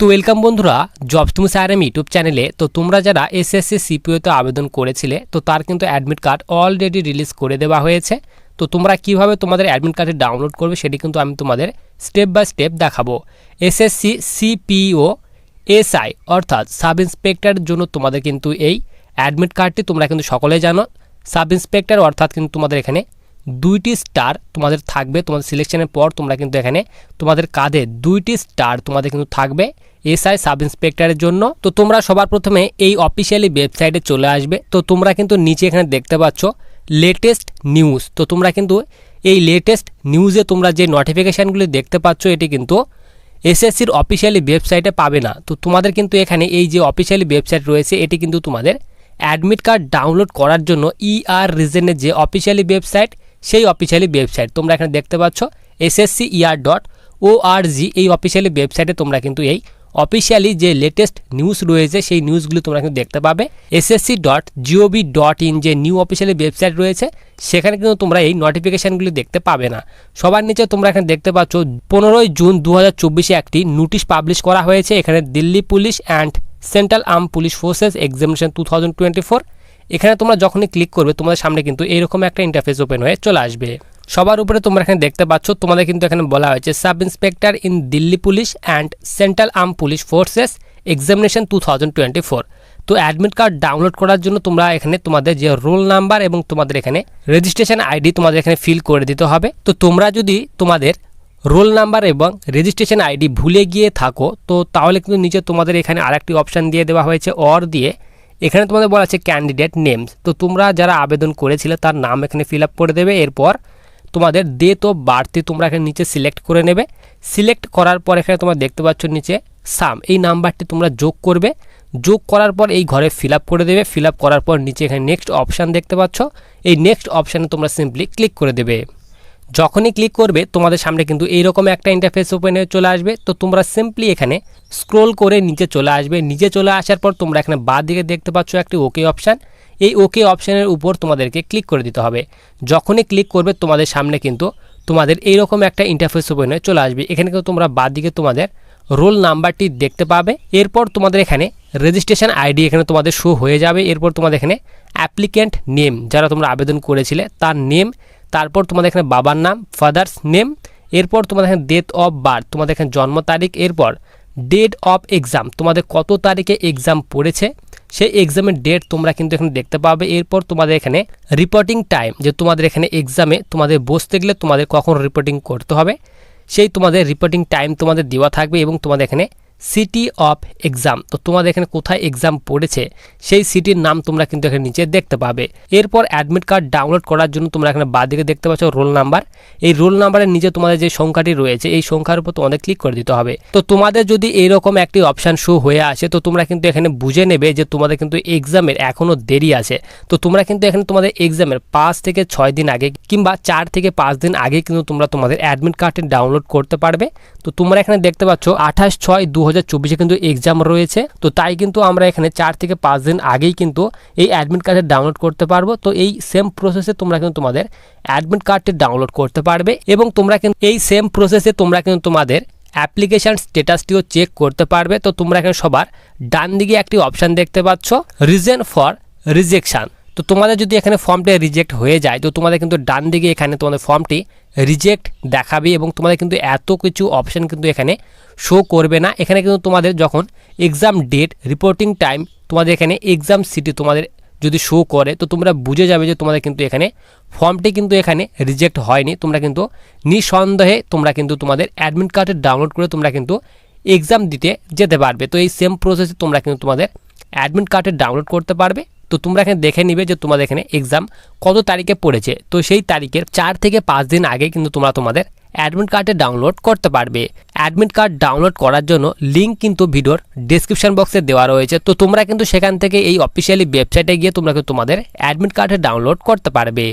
তো ওয়েলকাম বন্ধুরা জব তুমি সাইরাম ইউটিউব চ্যানেলে তো তোমরা যারা এসএসসি সিপিওতে আবেদন করেছিলে, তো তার কিন্তু অ্যাডমিট কার্ড অলরেডি রিলিজ করে দেওয়া হয়েছে। তো তোমরা কীভাবে তোমাদের অ্যাডমিট কার্ডে ডাউনলোড করবে, সেটি কিন্তু আমি তোমাদের স্টেপ বাই স্টেপ দেখাবো। এসএসসি সিপিও এসআই অর্থাৎ সাব ইন্সপেক্টরের জন্য তোমাদের কিন্তু এই অ্যাডমিট কার্ডটি তোমরা কিন্তু সকলে জানো। সাব ইন্সপেক্টর অর্থাৎ কিন্তু তোমাদের এখানে দুইটি স্টার তোমাদের থাকবে, তোমাদের সিলেকশনের পর তোমরা কিন্তু এখানে তোমাদের কাঁধে দুইটি স্টার তোমাদের কিন্তু থাকবে এসআই সাব ইন্সপেক্টরের জন্য। তো তোমরা সবার প্রথমে এই অফিসিয়ালি ওয়েবসাইটে চলে আসবে। তো তোমরা কিন্তু নিচে এখানে দেখতে পাচ্ছ লেটেস্ট নিউজ তো তোমরা কিন্তু এই লেটেস্ট নিউজে তোমরা যে নোটিফিকেশানগুলি দেখতে পাচ্ছ, এটি কিন্তু এসএসসির অফিসিয়ালি ওয়েবসাইটে পাবে না। তো তোমাদের কিন্তু এখানে এই যে অফিসিয়ালি ওয়েবসাইট রয়েছে, এটি কিন্তু তোমাদের অ্যাডমিট কার্ড ডাউনলোড করার জন্য ইআর রিজেনের যে অফিসিয়ালি ওয়েবসাইট সেই অফিসিয়ালি ওয়েবসাইট তোমরা এখানে দেখতে পাচ্ছ SSC ER dot O R G এই অফিসিয়ালি ওয়েবসাইটে তোমরা কিন্তু এই অফিসিয়ালি যে লেটেস্ট নিউজ রয়েছে, সেই নিউজগুলি তোমরা কিন্তু দেখতে পাবে। SSC dot GOV dot in যে নিউ অফিসিয়ালি ওয়েবসাইট রয়েছে, সেখানে কিন্তু তোমরা এই নোটিফিকেশানগুলি দেখতে পাবে না। সবার নিচে তোমরা এখানে দেখতে পাচ্ছ, পনেরোই জুন দু একটি নোটিশ পাবলিশ করা হয়েছে। এখানে Delhi police and central arm police forces examination two thousand twenty four এখানে তোমরা যখনই ক্লিক করবে, তোমাদের সামনে কিন্তু এইরকম একটা ইন্টারফেস ওপেন হয়ে চলে আসবে। সবার উপরে তোমরা এখানে দেখতে পাচ্ছ, তোমাদের কিন্তু এখানে বলা হয়েছে sub inspector in Delhi police and central arm police forces examination two thousand twenty four. তো অ্যাডমিট কার্ড ডাউনলোড করার জন্য তোমরা এখানে তোমাদের যে রোল নাম্বার এবং তোমাদের এখানে রেজিস্ট্রেশন আইডি তোমাদের এখানে ফিল করে দিতে হবে। তো তোমরা যদি তোমাদের রোল নাম্বার এবং রেজিস্ট্রেশন আইডি ভুলে গিয়ে থাকো, তো তাহলে কিন্তু নিচে তোমাদের এখানে আরেকটি অপশান দিয়ে দেওয়া হয়েছে অর দিয়ে এখানে তোমাদের বলা আছে ক্যান্ডিডেট নেমস তো তোমরা যারা আবেদন করেছিলে, তার নাম এখানে ফিল করে দেবে। এরপর তোমাদের ডেট অফ বার্থে তোমরা এখানে নিচে সিলেক্ট করে নেবে। সিলেক্ট করার পর এখানে তোমরা দেখতে পাচ্ছ নিচে সাম এই নাম্বারটি তোমরা যোগ করবে। যোগ করার পর এই ঘরে ফিল করে দেবে। ফিল করার পর নিচে এখানে নেক্সট অপশান দেখতে পাচ্ছ। এই নেক্সট অপশানে তোমরা সিম্পলি ক্লিক করে দেবে। যখনই ক্লিক করবে, তোমাদের সামনে কিন্তু এইরকম একটা ইন্টারফেস ওপেন হয়ে চলে আসবে। তো তোমরা সিম্পলি এখানে স্ক্রোল করে নিচে চলে আসবে। নিচে চলে আসার পর তোমরা এখানে বাঁ দিকে দেখতে পাচ্ছ একটি ওকে অপশান এই ওকে অপশানের উপর তোমাদেরকে ক্লিক করে দিতে হবে। যখনই ক্লিক করবে, তোমাদের সামনে কিন্তু তোমাদের এইরকম একটা ইন্টারফেস ওপেন হয়ে চলে আসবে। এখানে কিন্তু তোমরা বাঁ দিকে তোমাদের রোল নাম্বারটি দেখতে পাবে। এরপর তোমাদের এখানে রেজিস্ট্রেশন আইডি এখানে তোমাদের শো হয়ে যাবে। এরপর তোমাদের এখানে অ্যাপ্লিক্যান্ট নেম যারা তোমরা আবেদন করেছিলে, তার নেম তারপর তোমাদের এখানে বাবার নাম ফাদার্স নেম এরপর তোমাদের এখানে ডেট অফ বার্থ তোমাদের এখানে জন্ম তারিখ, এরপর ডেট অফ এক্সাম তোমাদের কত তারিখে এক্সাম পড়েছে, সেই এক্সামের ডেট তোমরা কিন্তু এখানে দেখতে পাবে। এরপর তোমাদের এখানে রিপোর্টিং টাইম যে তোমাদের এখানে এক্সামে তোমাদের বসতে গেলে তোমাদের কখন রিপোর্টিং করতে হবে, সেই তোমাদের রিপোর্টিং টাইম তোমাদের দেওয়া থাকবে এবং তোমাদের এখানে সিটি অফ এক্সাম তো তোমাদের এখানে কোথায় এক্সাম পড়েছে, সেই সিটির নাম তোমরা কিন্তু এখানে নিচে দেখতে পাবে। এরপর অ্যাডমিট কার্ড ডাউনলোড করার জন্য তোমরা এখানে বাদিকে দেখতে পাচ্ছ রোল নাম্বার এই রোল নাম্বারের নিচে তোমাদের যে সংখ্যাটি রয়েছে, এই সংখ্যার উপর তোমাদের ক্লিক করে দিতে হবে। তো তোমাদের যদি এরকম একটি অপশান শো হয়ে আসে, তো তোমরা কিন্তু এখানে বুঝে নেবে যে তোমাদের কিন্তু এক্সামের এখনও দেরি আছে। তো তোমরা কিন্তু এখানে তোমাদের এক্সামের পাঁচ থেকে ছয় দিন আগে কিংবা চার থেকে পাঁচ দিন আগে কিন্তু তোমরা তোমাদের অ্যাডমিট কার্ডটি ডাউনলোড করতে পারবে। তো তোমরা এখানে দেখতে পাচ্ছ আঠাশ ছয় দু হাজার চব্বিশে কিন্তু এক্সাম রয়েছে। তো তাই কিন্তু আমরা এখানে চার থেকে পাঁচ দিন আগেই কিন্তু এই অ্যাডমিট কার্ডে ডাউনলোড করতে পারব। তো এই সেম প্রসেসে তোমরা কিন্তু তোমাদের অ্যাডমিট কার্ডটি ডাউনলোড করতে পারবে এবং তোমরা কিন্তু এই সেম প্রসেসে তোমরা কিন্তু তোমাদের অ্যাপ্লিকেশান স্টেটাসটিও চেক করতে পারবে। তো তোমরা এখানে সবার ডান দিকে একটি অপশান দেখতে পাচ্ছ রিজন ফর রিজেকশান তো তোমাদের যদি এখানে ফর্মটি রিজেক্ট হয়ে যায়, তো তোমাদের কিন্তু ডান দিকে এখানে তোমাদের ফর্মটি রিজেক্ট দেখাবে এবং তোমাদের কিন্তু এত কিছু অপশান কিন্তু এখানে শো করবে না। এখানে কিন্তু তোমাদের যখন এক্সাম ডেট রিপোর্টিং টাইম তোমাদের এখানে এক্সাম সিটি তোমাদের যদি শো করে, তো তোমরা বুঝে যাবে যে তোমাদের কিন্তু এখানে ফর্মটি কিন্তু এখানে রিজেক্ট হয়নি। তোমরা কিন্তু নিঃসন্দেহে তোমরা কিন্তু তোমাদের অ্যাডমিট কার্ডে ডাউনলোড করে তোমরা কিন্তু এক্সাম দিতে যেতে পারবে। তো এই সেম প্রসেসে তোমরা কিন্তু তোমাদের অ্যাডমিট কার্ডে ডাউনলোড করতে পারবে। তো তোমরা এখানে দেখে নিবে যে তোমাদের এখানে এক্সাম কত তারিখে পড়েছে। তো সেই তারিখের চার থেকে পাঁচ দিন আগে কিন্তু তোমরা তোমাদের অ্যাডমিট কার্ডে ডাউনলোড করতে পারবে। অ্যাডমিট কার্ড ডাউনলোড করার জন্য লিঙ্ক কিন্তু ভিডিওর ডিসক্রিপশন বক্সে দেওয়া রয়েছে। তো তোমরা কিন্তু সেখান থেকে এই অফিসিয়ালি ওয়েবসাইটে গিয়ে তোমরা কিন্তু তোমাদের অ্যাডমিট কার্ডে ডাউনলোড করতে পারবে।